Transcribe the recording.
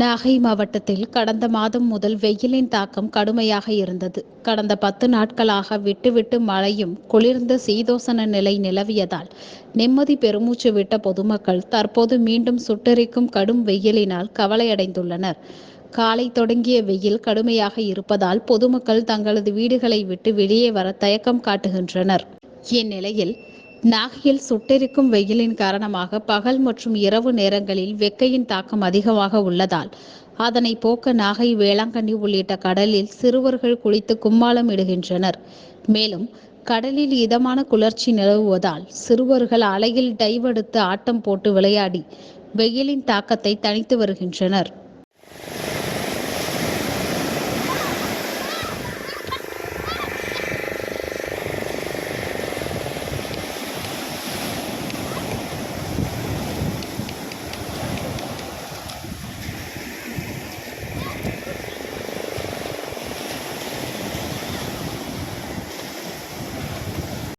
நாகை மாவட்டத்தில் கடந்த மாதம் முதல் வெயிலின் தாக்கம் கடுமையாக இருந்தது. கடந்த பத்து நாட்களாக விட்டுவிட்டு மழையும் குளிர்ந்த சீதோசன நிலை நிலவியதால் நிம்மதி பெருமூச்சு விட்ட பொதுமக்கள் தற்போது மீண்டும் சுட்டெரிக்கும் கடும் வெயிலினால் கவலையடைந்துள்ளனர். காலை தொடங்கிய வெயில் கடுமையாக இருப்பதால் பொதுமக்கள் தங்களது வீடுகளை விட்டு வெளியே வர தயக்கம் காட்டுகின்றனர். இந்நிலையில் நாகையில் சுட்டெரிக்கும் வெயிலின் காரணமாக பகல் மற்றும் இரவு நேரங்களில் வெக்கையின் தாக்கம் அதிகமாக உள்ளதால் அதனை போக்க நாகை வேளாங்கண்ணி உள்ளிட்ட கடலில் சிறுவர்கள் குளித்து கும்மாளம் இடுகின்றனர். மேலும் கடலில் இதமான குளிர்ச்சி நிலவுவதால் சிறுவர்கள் அலையில் டைவ் எடுத்து ஆட்டம் போட்டு விளையாடி வெயிலின் தாக்கத்தை தணித்து வருகின்றனர்.